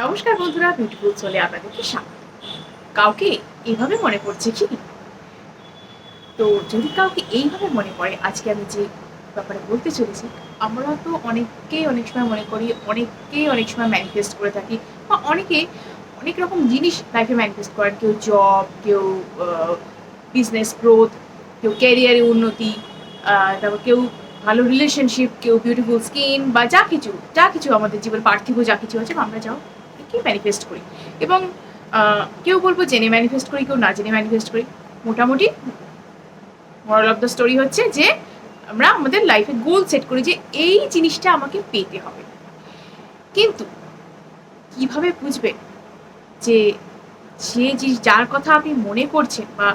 নমস্কার বন্ধুরা বিউটিফুল চলে আপনাদেরকে স্বাগত। কাউকে এইভাবে মনে পড়ছে কি? তো যদি কাউকে এইভাবে মনে পড়ে, আজকে আমি যে ব্যাপারে বলতে চলেছি, আমরা তো অনেককেই অনেক সময় মনে করি, অনেককেই অনেক সময় ম্যানিফেস্ট করে থাকি, বা অনেকে অনেক রকম জিনিস লাইফে ম্যানিফেস্ট করেন, কেউ জব কেউ বিজনেস গ্রোথ কেউ ক্যারিয়ারে উন্নতি তারপর কেউ ভালো রিলেশনশিপ কেউ বিউটিফুল স্কিন বা যা কিছু যা কিছু আমাদের জীবন পার্থিব, যা কিছু আছে, আমরা যাও কি ম্যানিফেস্ট করি? এবং কেউ বলব জেনে ম্যানিফেস্ট করি, কেউ না জেনে ম্যানিফেস্ট করি। মোটামুটি মরাল অফ দ্য স্টোরি হচ্ছে যে, আমরা আমাদের লাইফে গোল সেট করি যে এই জিনিসটা আমাকে পেতে হবে। কিন্তু, কীভাবে বুঝবেন যে যে যার কথা আপনি মনে করছেন বা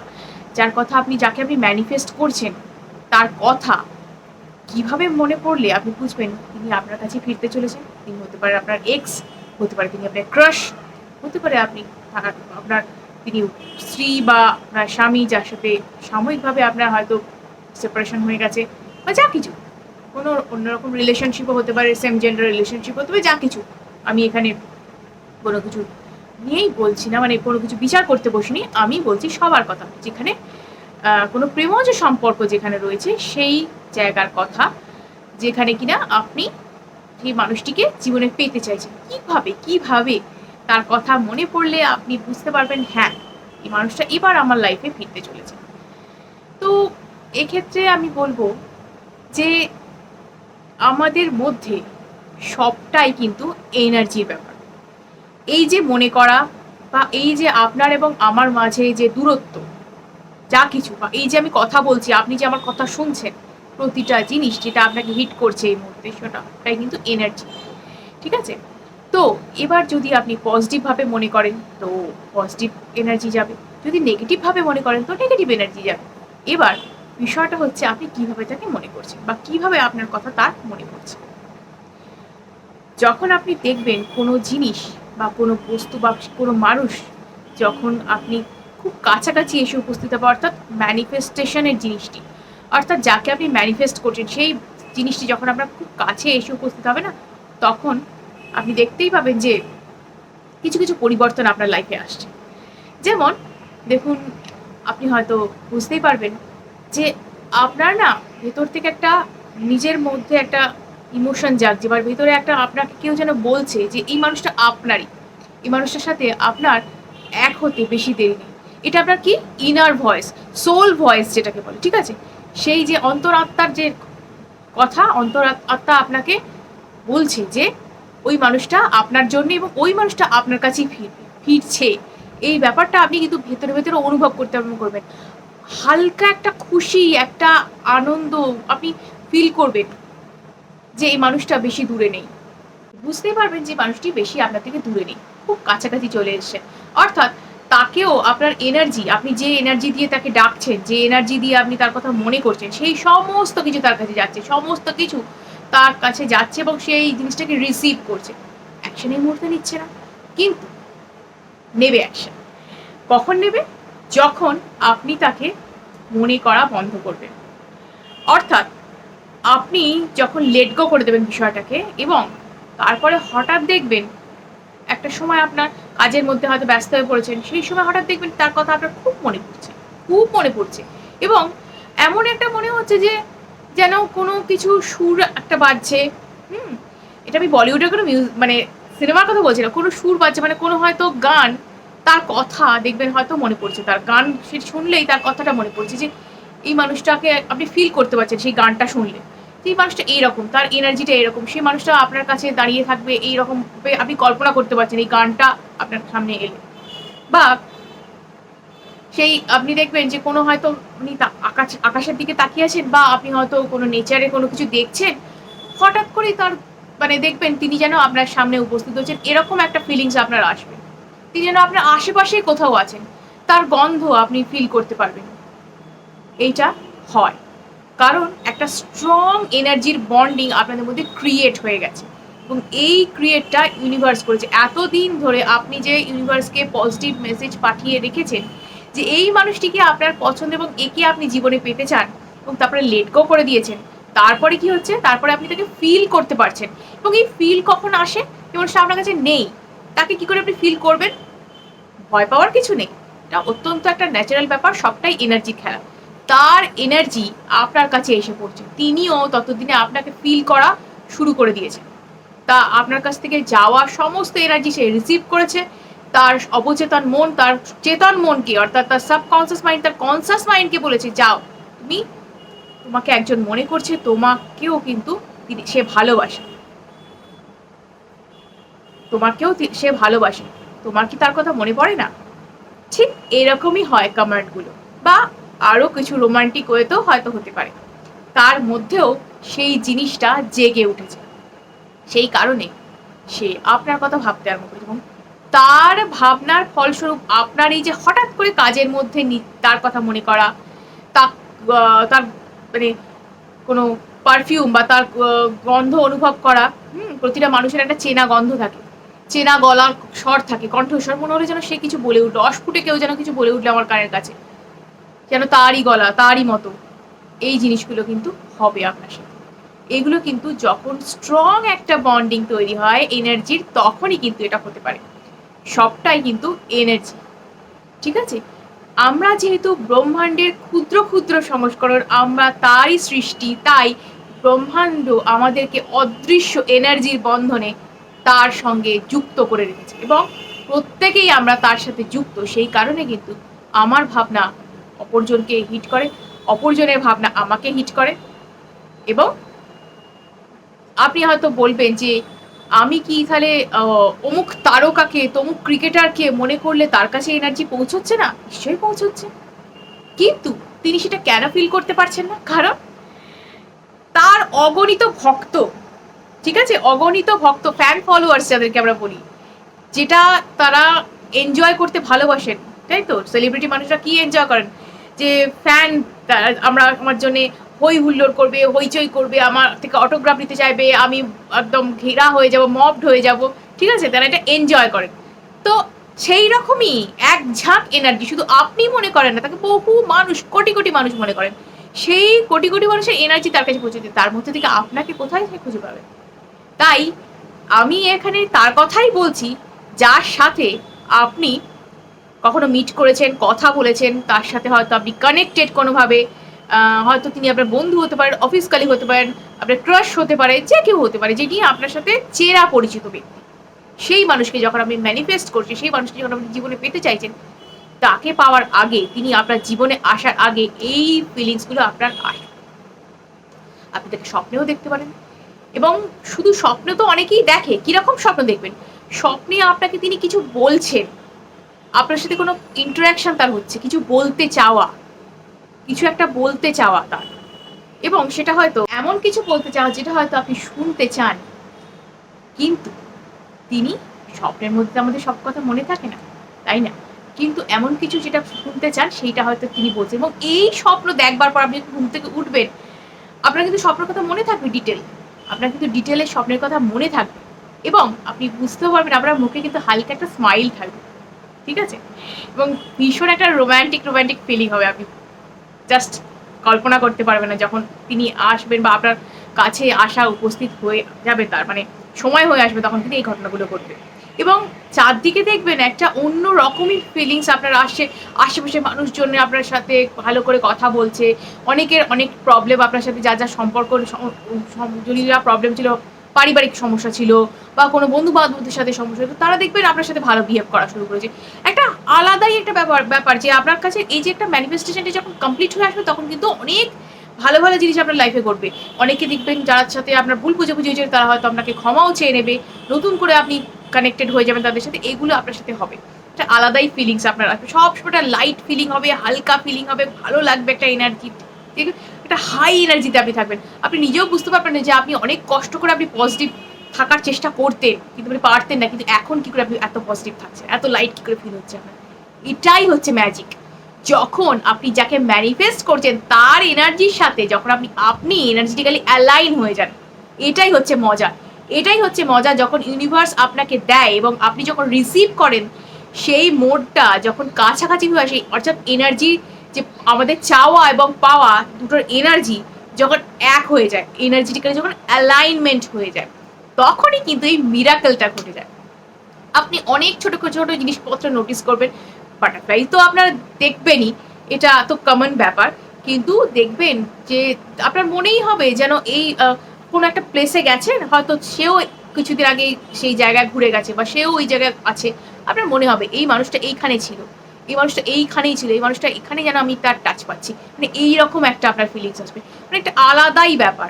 যার কথা আপনি, যাকে আপনি ম্যানিফেস্ট করছেন, তার কথা কীভাবে মনে পড়লে আপনি বুঝবেন তিনি আপনার কাছে ফিরতে চলেছেন? তিনি হতে পারে আপনার এক্স হতে পারে তিনি আপনার ক্রাশ হতে পারে আপনি আপনার তিনি স্ত্রী বা আপনার স্বামী যার সাথে সাময়িকভাবে আপনার হয়তো সেপারেশন হয়ে গেছে বা যা কিছু। কোনো অন্যরকম রিলেশনশিপও হতে পারে সেম জেন্ডার রিলেশনশিপ হতে পারে, যা কিছু। আমি এখানে কোনো কিছু নিয়েই বলছি না মানে কোনো কিছু বিচার করতে বসিনি, আমি বলছি সবার কথা। যেখানে কোনো প্রেমজ সম্পর্ক যেখানে রয়েছে, সেই জায়গার কথা। যেখানে কিনা আপনি সেই মানুষটিকে জীবনে পেতে চাইছেন কীভাবে কীভাবে? তার কথা মনে পড়লে আপনি বুঝতে পারবেন হ্যাঁ এই মানুষটা এবার আমার লাইফে ফিরতে চলেছে। তো এক্ষেত্রে আমি বলব যে আমাদের মধ্যে সবটাই কিন্তু এনার্জির ব্যাপার। এই যে মনে করা বা এই যে আপনার এবং আমার মাঝে যে দূরত্ব, যা কিছু বা এই যে আমি কথা বলছি, আপনি যে আমার কথা শুনছেন প্রতিটা জিনিস যেটা আপনাকে হিট করছে এই মুহূর্তে সেটাটাই কিন্তু এনার্জি ঠিক আছে? তো এবার যদি আপনি পজিটিভভাবে মনে করেন, তো পজিটিভ এনার্জি যাবে। যদি নেগেটিভভাবে মনে করেন, তো নেগেটিভ এনার্জি যাবে। এবার বিষয়টা হচ্ছে আপনি কীভাবে তাকে মনে করছেন বা কীভাবে আপনার কথা তার মনে পড়ছে। যখন আপনি দেখবেন কোনো জিনিস বা কোনো বস্তু বা কোনো মানুষ যখন আপনি খুব কাছাকাছি এসে উপস্থিত হবে, অর্থাৎ ম্যানিফেস্টেশনের জিনিসটি অর্থাৎ যাকে আপনি ম্যানিফেস্ট করছেন, সেই জিনিসটি যখন আপনার খুব কাছে এসে উপস্থিত হবে না, তখন আপনি দেখতেই পাবেন যে কিছু কিছু পরিবর্তন আপনার লাইফে আসছে। যেমন, দেখুন, আপনি হয়তো বুঝতেই পারবেন যে আপনার না ভেতর থেকে একটা নিজের মধ্যে একটা ইমোশন জাগছে বা ভেতরে একটা আপনাকে কেউ যেন বলছে যে এই মানুষটা আপনারই। এই মানুষটার সাথে আপনার এক হতে বেশি দেরি নেই। এটা আপনার কি? ইনার ভয়েস সোল ভয়েস যেটাকে বলে, ঠিক আছে? সেই যে অন্তরাত্মার যে কথা, অন্তরাত্মা আপনাকে বলছে যে ওই মানুষটা আপনার জন্য এবং ওই মানুষটা আপনার কাছেই ফিরবে ফিরছে। এই ব্যাপারটা আপনি কিন্তু ভেতরে ভেতরে অনুভব করতে করবেন। হালকা একটা খুশি, একটা আনন্দ আপনি ফিল করবেন যে এই মানুষটা বেশি দূরে নেই। বুঝতেই পারবেন যে মানুষটি বেশি আপনার থেকে দূরে নেই। খুব কাছাকাছি চলে এসছে। অর্থাৎ তাকেও আপনার এনার্জি আপনি যে এনার্জি দিয়ে তাকে ডাকছেন, যে এনার্জি দিয়ে আপনি তার কথা মনে করছেন, সেই সমস্ত কিছু তার কাছে যাচ্ছে, সমস্ত কিছু তার কাছে যাচ্ছে এবং সেই জিনিসটাকে রিসিভ করছে। অ্যাকশন এই মুহূর্তে নিচ্ছে না, কিন্তু নেবে অ্যাকশন কখন নেবে? যখন আপনি তাকে মনে করা বন্ধ করবেন। অর্থাৎ আপনি যখন লেট গো করে দেবেন বিষয়টাকে এবং তারপরে হঠাৎ দেখবেন একটা সময় আপনার কাজের মধ্যে হয়তো ব্যস্ত হয়ে পড়েছেন, সেই সময় হঠাৎ দেখবেন তার কথা আপনার খুব মনে পড়ছে, খুব মনে পড়ছে। এবং এমন একটা মনে হচ্ছে যে যেন কোনো কিছু সুর একটা বাজছে, হুম? এটা আমি বলিউডের কোনো মিউজ মানে সিনেমার কথা বলছি না, কোনো সুর বাজছে মানে কোনো হয়তো গান তার কথা দেখবেন হয়তো মনে পড়ছে, তার গান সে শুনলেই তার কথাটা মনে পড়ছে যে এই মানুষটাকে আপনি ফিল করতে পারছেন সেই গানটা শুনলে। এই মানুষটা এইরকম, তার এনার্জিটা এরকম সেই মানুষটা আপনার কাছে দাঁড়িয়ে থাকবে এইরকম আপনি কল্পনা করতে পারছেন এই গানটা আপনার সামনে এলে। বা সেই আপনি দেখবেন যে কোনো হয়তো আপনি আকাশ, আকাশের দিকে তাকিয়ে আছেন বা আপনি হয়তো কোনো নেচারে কোনো কিছু দেখছেন, হঠাৎ করেই তার মানে দেখবেন তিনি যেন আপনার সামনে উপস্থিত হচ্ছেন। এরকম একটা ফিলিংস আপনার আসবে। তিনি যেন আপনার আশেপাশেই কোথাও আছেন, তার গন্ধ আপনি ফিল করতে পারবেন। এইটা হয়। কারণ একটা স্ট্রং এনার্জির বন্ডিং আপনাদের মধ্যে ক্রিয়েট হয়ে গেছে। এবং এই ক্রিয়েটটা ইউনিভার্স করেছে। এতদিন ধরে আপনি যে ইউনিভার্সকে পজিটিভ মেসেজ পাঠিয়ে রেখেছেন, যে এই মানুষটিকে আপনার পছন্দ এবং একে আপনি জীবনে পেতে চান এবং তারপরে লেট গো করে দিয়েছেন, তারপরে কি হচ্ছে? তারপরে আপনি তাকে ফিল করতে পারছেন। এবং এই ফিল কখন আসে? যেমন সে আপনার কাছে নেই, তাকে কি করে আপনি ফিল করবেন? ভয় পাওয়ার কিছু নেই। এটা অত্যন্ত একটা ন্যাচারাল ব্যাপার, সবটাই এনার্জি খেলা। তার এনার্জি আপনার কাছে এসে পড়ছে। তিনিও ততদিনে আপনাকে ফিল করা শুরু করে দিয়েছে তা আপনার কাছ থেকে যাওয়া সমস্ত এনার্জি সে রিসিভ করেছে। তার অবচেতন মন, তার চেতন মনকে, অর্থাৎ তার সাবকনসিয়াস মাইন্ড তার কনসিয়াস মাইন্ডকে বলেছে, যাও, তুমি তোমাকে একজন মনে করছে, তোমাকেও কিন্তু তিনি- সে ভালোবাসে। তোমাকেও সে ভালোবাসে। তোমার কি তার কথা মনে পড়ে না? ঠিক এরকমই হয় কমেন্টগুলো বা আরও কিছু রোমান্টিক ওয়েতেও হয়তো হতে পারে। তার মধ্যেও সেই জিনিসটা জেগে উঠেছে। সেই কারণে সে আপনার কথা ভাবতে আরম্ভ করেছে এবং তার ভাবনার ফলস্বরূপ আপনার এই যে হঠাৎ করে কাজের মধ্যে তার কথা মনে করা, তা তার মানে কোনো পারফিউম বা তার গন্ধ অনুভব করা, হুম, প্রতিটা মানুষের একটা চেনা গন্ধ থাকে। চেনা গলার স্বর থাকে, কণ্ঠস্বর। মনে হলে যেন সে কিছু বলে উঠল, অস্ফুটে কেউ যেন কিছু বলে উঠল আমার কানের কাছে। যেন তারই গলা, তারই মতো। এই জিনিসগুলো কিন্তু হবে আপনার সাথে। এগুলো কিন্তু যখন স্ট্রং একটা বন্ডিং তৈরি হয় এনার্জির তখনই কিন্তু এটা হতে পারে। সবটাই কিন্তু এনার্জি ঠিক আছে? আমরা যেহেতু ব্রহ্মাণ্ডের ক্ষুদ্র ক্ষুদ্র সংস্করণ, আমরা তারই সৃষ্টি, তাই ব্রহ্মাণ্ড আমাদেরকে অদৃশ্য এনার্জির বন্ধনে তার সঙ্গে যুক্ত করে রেখেছে। এবং প্রত্যেকেই আমরা তার সাথে যুক্ত, সেই কারণে কিন্তু আমার ভাবনা অপরজনকে হিট করে, অপরজনের ভাবনা আমাকে হিট করে। এবং আপনি হয়তো বলবেন যে, আমি কি তাহলে অমুক তারকাকে, তমুক ক্রিকেটারকে মনে করলে তার কাছে এনার্জি পৌঁছচ্ছে না? নিশ্চয়ই পৌঁছচ্ছে। কিন্তু তিনি সেটা কেন ফিল করতে পারছেন না? কারণ তার অগণিত ভক্ত, ঠিক আছে? অগণিত ভক্ত ফ্যান ফলোয়ার্স যাদেরকে আমরা বলি, যেটা তারা এনজয় করতে ভালোবাসেন। তাই তো? সেলিব্রিটি মানুষরা কি এনজয় করেন? যে ফ্যান আমরা আমার জন্যে হই হুল্লোড় করবে, হইচই করবে, আমার থেকে অটোগ্রাফ নিতে চাইবে, আমি একদম ঘেরা হয়ে যাব মবড হয়ে যাব। ঠিক আছে? তারা এটা এনজয় করেন। তো সেই রকমই এক ঝাঁক এনার্জি শুধু আপনি মনে করেন না, তাকে বহু মানুষ, কোটি কোটি মানুষ মনে করেন। সেই কোটি কোটি মানুষের এনার্জি তার কাছে পৌঁছে তার মধ্যে থেকে আপনাকে কোথায় সে খুঁজে পাবে? তাই আমি এখানে তার কথাই বলছি, যার সাথে আপনি কখনো মিট করেছেন, কথা বলেছেন, তার সাথে হয়তো আপনি কানেক্টেড কোনোভাবে হয়তো তিনি আপনার বন্ধু হতে পারেন অফিস কালিগ হতে পারেন, আপনার ক্রাশ হতে পারে, যে কেউ হতে পারে যেটি আপনার সাথে চেরা পরিচিত ব্যক্তি। সেই মানুষকে যখন আপনি ম্যানিফেস্ট করছেন, সেই মানুষকে যখন আপনি জীবনে পেতে চাইছেন, তাকে পাওয়ার আগে তিনি আপনার জীবনে আসার আগে এই ফিলিংসগুলো আপনার আসে আপনি তাকে স্বপ্নেও দেখতে পারেন এবং শুধু স্বপ্ন তো অনেকেই দেখে, কীরকম স্বপ্ন দেখবেন? স্বপ্নে আপনাকে তিনি কিছু বলছেন আপনার সাথে কোনো ইন্টারাকশন তার হচ্ছে, কিছু বলতে চাওয়া, কিছু একটা বলতে চাওয়া তার। এবং সেটা হয়তো এমন কিছু বলতে চাওয়া যেটা হয়তো আপনি শুনতে চান, কিন্তু তিনি স্বপ্নের মধ্যে আমাদের সব কথা মনে থাকে না, তাই না? কিন্তু এমন কিছু যেটা শুনতে চান, সেইটা হয়তো তিনি বলছেন এবং এই স্বপ্ন দেখবার পর আপনি ঘুম থেকে উঠবেন, আপনার কিন্তু স্বপ্নের কথা মনে থাকবে ডিটেল আপনার কিন্তু ডিটেলে স্বপ্নের কথা মনে থাকবে। এবং আপনি বুঝতেও পারবেন, আপনার মুখে কিন্তু হালকা একটা স্মাইল থাকবে। ঠিক আছে? এবং ভীষণ একটা রোম্যান্টিক রোম্যান্টিক ফিলিং হবে। আপনি জাস্ট কল্পনা করতে পারবেন না যখন তিনি আসবেন বা আপনার কাছে আসা উপস্থিত হয়ে যাবে তার মানে সময় হয়ে আসবে তখন কিন্তু এই ঘটনাগুলো ঘটবে। এবং চারদিকে দেখবেন একটা অন্য রকমই ফিলিংস আপনার আসছে। আশেপাশে মানুষজন আপনার সাথে ভালো করে কথা বলছে। অনেকের অনেক প্রবলেম আপনার সাথে যা যা সম্পর্ক, সম- সম- যদি যা প্রবলেম ছিল পারিবারিক সমস্যা ছিল বা কোনো বন্ধু বান্ধবদের সাথে সমস্যা হতো তারা দেখবেন আপনার সাথে ভালো বিহেভ করা শুরু করেছে। একটা আলাদাই একটা ব্যাপার ব্যাপার যে আপনার কাছে এই যে একটা ম্যানিফেস্টেশনটা যখন কমপ্লিট হয়ে আসবে, তখন কিন্তু অনেক ভালো ভালো জিনিস আপনার লাইফে ঘটবে। অনেকে দেখবেন যার সাথে আপনার ভুল বুঝাবুঝি হয়েছে, তারা হয়তো আপনাকে ক্ষমাও চেয়ে নেবে। নতুন করে আপনি কানেক্টেড হয়ে যাবেন তাদের সাথে, এগুলো আপনার সাথে হবে। একটা আলাদাই ফিলিংস আপনার আসবে। সব সময়টা লাইট ফিলিং হবে, হালকা ফিলিং হবে, ভালো লাগবে একটা এনার্জি ঠিক আছে? একটা হাই এনার্জিতে আপনি থাকবেন। আপনি নিজেও বুঝতে পারবেন না যে আপনি অনেক কষ্ট করে আপনি পজিটিভ থাকার চেষ্টা করতেন কিন্তু আপনি পারতেন না, কিন্তু এখন কি করে আপনি এত পজিটিভ থাকছেন? এত লাইট কী করে ফিল হচ্ছে আপনার? এটাই হচ্ছে ম্যাজিক যখন আপনি যাকে ম্যানিফেস্ট করছেন, তার এনার্জির সাথে যখন আপনি আপনি এনার্জেটিক্যালি অ্যালাইন হয়ে যান, এটাই হচ্ছে মজা। এটাই হচ্ছে মজা যখন ইউনিভার্স আপনাকে দেয় এবং আপনি যখন রিসিভ করেন, সেই মোডটা যখন কাছাকাছি হয়ে আসে, অর্থাৎ এনার্জি যে আমাদের চাওয়া এবং পাওয়া দুটোর এনার্জি যখন এক হয়ে যায় এনার্জেটিক্যালি যখন অ্যালাইনমেন্ট হয়ে যায়, তখনই কিন্তু এই মিরাকেলটা ঘটে যায়। আপনি অনেক ছোট ছোট জিনিসপত্র নোটিস করবেন বাটারফ্লাই তো আপনারা দেখবেনই, এটা এত কমন ব্যাপার, কিন্তু দেখবেন যে আপনার মনেই হবে যেন এই কোনো একটা প্লেসে গেছেন, হয়তো সেও কিছুদিন আগে সেই জায়গায় ঘুরে গেছে বা সেও ওই জায়গায় আছে, আপনার মনে হবে এই মানুষটা এইখানে ছিল। এই মানুষটা এইখানেই ছিল, এই মানুষটা এখানে যেন আমি তার টাচ পাচ্ছি। মানে এইরকম একটা আপনার ফিলিংস আসবে। মানে একটা আলাদাই ব্যাপার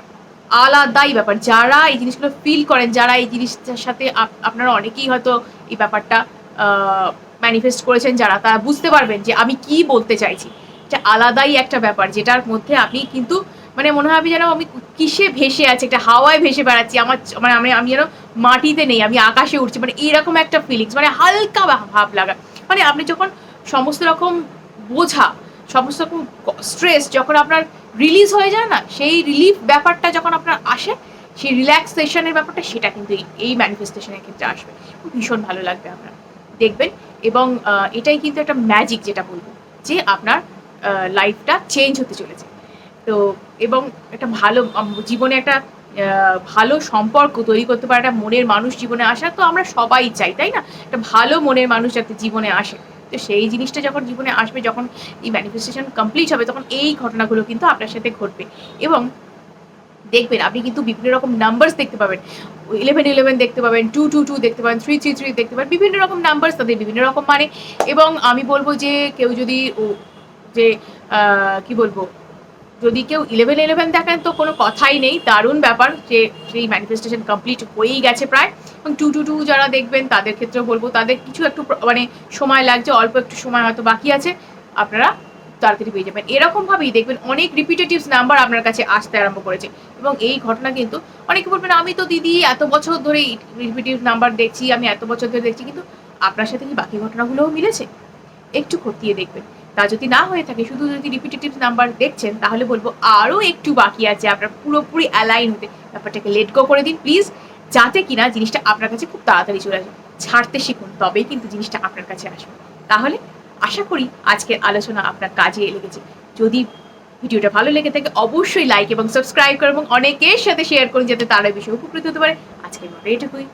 আলাদাই ব্যাপার। যারা এই জিনিসগুলো ফিল করেন, যারা এই জিনিসটার সাথে আপনারা অনেকেই হয়তো এই ব্যাপারটা ম্যানিফেস্ট করেছেন, যারা তারা বুঝতে পারবেন যে আমি কি বলতে চাইছি। এটা আলাদাই একটা ব্যাপার, যেটার মধ্যে আপনি কিন্তু মানে মনে হবে যেন আমি কিসে ভেসে আছি, একটা হাওয়ায় ভেসে বেড়াচ্ছি, আমার মানে আমি আমি যেন মাটিতে নেই, আমি আকাশে উঠছি মানে এইরকম একটা ফিলিংস মানে হালকা ভাব লাগা। মানে আপনি যখন সমস্ত রকম বোঝা, সমস্ত রকম স্ট্রেস যখন আপনার রিলিজ হয়ে যায় না, সেই রিলিফ ব্যাপারটা যখন আপনার আসে, সেই রিল্যাক্সেশনের ব্যাপারটা সেটা কিন্তু এই- ম্যানিফেস্টেশনের ক্ষেত্রে আসবে। ভীষণ ভালো লাগবে আপনার। দেখবেন এবং এটাই কিন্তু একটা ম্যাজিক যেটা বলব, যে আপনার লাইফটা চেঞ্জ হতে চলেছে। তো, এবং একটা ভালো জীবনে একটা ভালো সম্পর্ক তৈরি করতে পারে, একটা মনের মানুষ জীবনে আসা, তো আমরা সবাই চাই, তাই না? একটা ভালো মনের মানুষ যাতে জীবনে আসে। তো সেই জিনিসটা যখন জীবনে আসবে, যখন এই ম্যানিফেস্টেশন কমপ্লিট হবে, তখন এই ঘটনাগুলো কিন্তু আপনার সাথে ঘটবে। এবং দেখবেন, আপনি কিন্তু বিভিন্ন রকম নাম্বারস দেখতে পাবেন। ইলেভেন ইলেভেন দেখতে পাবেন টু টু টু দেখতে পাবেন থ্রি থ্রি থ্রি দেখতে পাবেন, বিভিন্ন রকম নাম্বারস তাদের বিভিন্ন রকম মানে। এবং আমি বলব যে, কেউ যদি ও, যে কি বলব, যদি কেউ ইলেভেন ইলেভেন দেখেন, তো কোনো কথাই নেই। দারুণ ব্যাপার যে, সেই ম্যানিফেস্টেশন কমপ্লিট হয়েই গেছে প্রায়। টু টু টু যারা দেখবেন, তাদের ক্ষেত্রেও বলব, তাদের কিছু একটু মানে সময় লাগছে, অল্প একটু সময় হয়তো বাকি আছে, আপনারা তাড়াতাড়ি পেয়ে যাবেন। এরকমভাবেই দেখবেন অনেক রিপিটেটিভস নাম্বার আপনার কাছে আসতে আরম্ভ করেছে। এবং এই ঘটনা কিন্তু অনেকে বলবেন, আমি তো দিদি এত বছর ধরে রিপিটেটিভ নাম্বার দেখছি, আমি এত বছর ধরে দেখছি। কিন্তু আপনার সাথে কি বাকি ঘটনাগুলোও মিলেছে? একটু খতিয়ে দেখবেন। তা যদি না হয়ে থাকে, শুধু যদি রিপিটেটিভ নাম্বার দেখছেন, তাহলে বলব আরও একটু বাকি আছে, আপনার পুরোপুরি অ্যালাইন হতে। ব্যাপারটাকে লেট গো করে দিন প্লিজ যাতে কিনা জিনিসটা আপনার কাছে খুব তাড়াতাড়ি চলে আসে। ছাড়তে শিখুন, তবেই কিন্তু জিনিসটা আপনার কাছে আসবে। তাহলে আশা করি আজকের আলোচনা আপনার কাজে লেগেছে। যদি ভিডিওটা ভালো লেগে থাকে, অবশ্যই লাইক এবং সাবস্ক্রাইব করুন এবং অনেকের সাথে শেয়ার করুন, যাতে তারা বিষয়ে উপকৃত হতে পারে। আজকের মতো এটুকুই